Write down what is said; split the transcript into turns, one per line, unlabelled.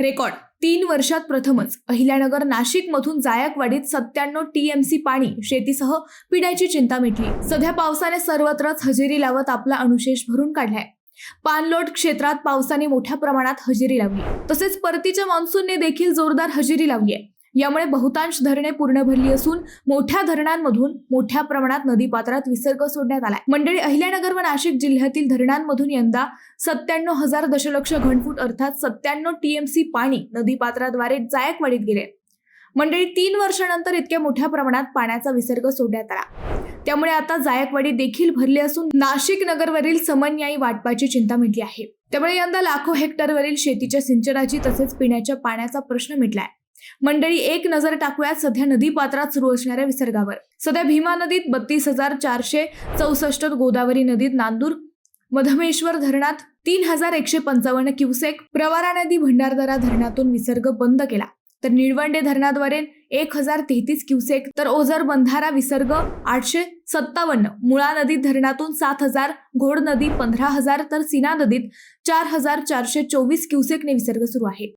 Record तीन वर्षात प्रथमच. अहिल्यानगर नाशिक मधून जायकवाडीत सत्त्याण्णव टीएमसी पाणी शेतीसह पिण्याची चिंता मिटली. सध्या पावसाने सर्वत्रच हजेरी लावत आपला अनुशेष भरून काढलाय. पाणलोट क्षेत्रात पावसाने मोठ्या प्रमाणात हजेरी लावली. तसेच परतीच्या मान्सूनने देखील जोरदार हजेरी लावली आहे. यामुळे बहुतांश धरणे पूर्ण भरली असून मोठ्या धरणांमधून मोठ्या प्रमाणात नदीपात्रात विसर्ग सोडण्यात आलाय. मंडळी अहिल्यानगर व नाशिक जिल्ह्यातील धरणांमधून यंदा सत्त्याण्णव हजार दशलक्ष घनफूट अर्थात सत्त्याण्णव टीएमसी पाणी नदीपात्राद्वारे जायकवाडीत गेले. मंडळी तीन वर्षानंतर इतक्या मोठ्या प्रमाणात पाण्याचा विसर्ग सोडण्यात आला. त्यामुळे आता जायकवाडी देखील भरली असून नाशिक नगरवरील समन्यायी वाटपाची चिंता मिटली आहे. त्यामुळे यंदा लाखो हेक्टरवरील शेतीच्या सिंचनाची तसेच पिण्याच्या पाण्याचा प्रश्न मिटलाय. मंडळी एक नजर टाकूयात सध्या नदी पात्रात सुरू असणाऱ्या विसर्गावर. सध्या भीमा नदीत बत्तीस हजार चारशे चौसष्ट गोदावरी नदीत नांदूर मधमेश्वर धरणात तीन हजार एकशे पंचावन्न क्युसेक प्रवारा नदी भंडारदरा धरणातून विसर्ग बंद केला. तर निळवंडे धरणाद्वारे एक हजार तेहतीस क्युसेक तर ओझर बंधारा विसर्ग आठशे सत्तावन्न मुळा नदीत धरणातून सात हजार घोड नदी पंधरा हजार तर सीना नदीत चार हजार चारशे चोवीस क्युसेकने विसर्ग सुरू आहे.